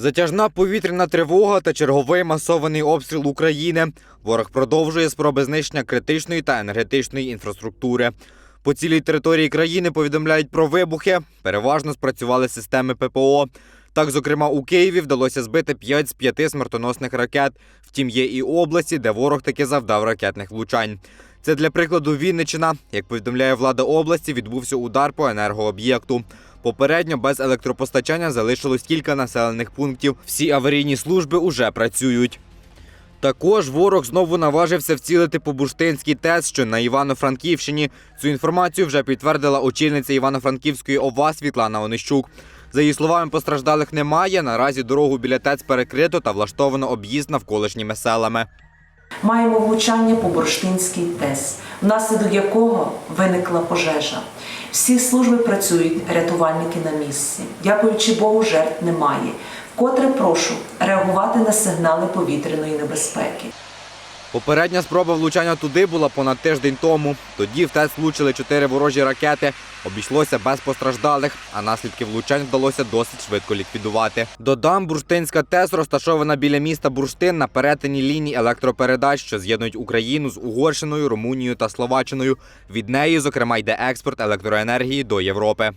Затяжна повітряна тривога та черговий масований обстріл України. Ворог продовжує спроби знищення критичної та енергетичної інфраструктури. По цілій території країни повідомляють про вибухи. Переважно спрацювали системи ППО. Так, зокрема, у Києві вдалося збити 5 з 5 смертоносних ракет. Втім, є і області, де ворог таки завдав ракетних влучань. Це для прикладу Вінниччина. Як повідомляє влада області, відбувся удар по енергооб'єкту. Попередньо без електропостачання залишилось кілька населених пунктів. Всі аварійні служби уже працюють. Також ворог знову наважився вцілити по Бурштинський ТЕС, що на Івано-Франківщині. Цю інформацію вже підтвердила очільниця Івано-Франківської ОВА Світлана Онищук. За її словами, постраждалих немає. Наразі дорогу біля ТЕЦ перекрито та влаштовано об'їзд навколишніми селами. Маємо влучання по Бурштинській ТЕС, внаслідок якого виникла пожежа. Всі служби працюють, рятувальники на місці. Дякуючи Богу, жертв немає. Вкотре прошу реагувати на сигнали повітряної небезпеки. Попередня спроба влучання туди була понад тиждень тому. Тоді в ТЕЦ влучили чотири ворожі ракети. Обійшлося без постраждалих, а наслідки влучань вдалося досить швидко ліквідувати. Додам, Бурштинська ТЕС розташована біля міста Бурштин на перетині ліній електропередач, що з'єднують Україну з Угорщиною, Румунією та Словаччиною. Від неї, зокрема, йде експорт електроенергії до Європи.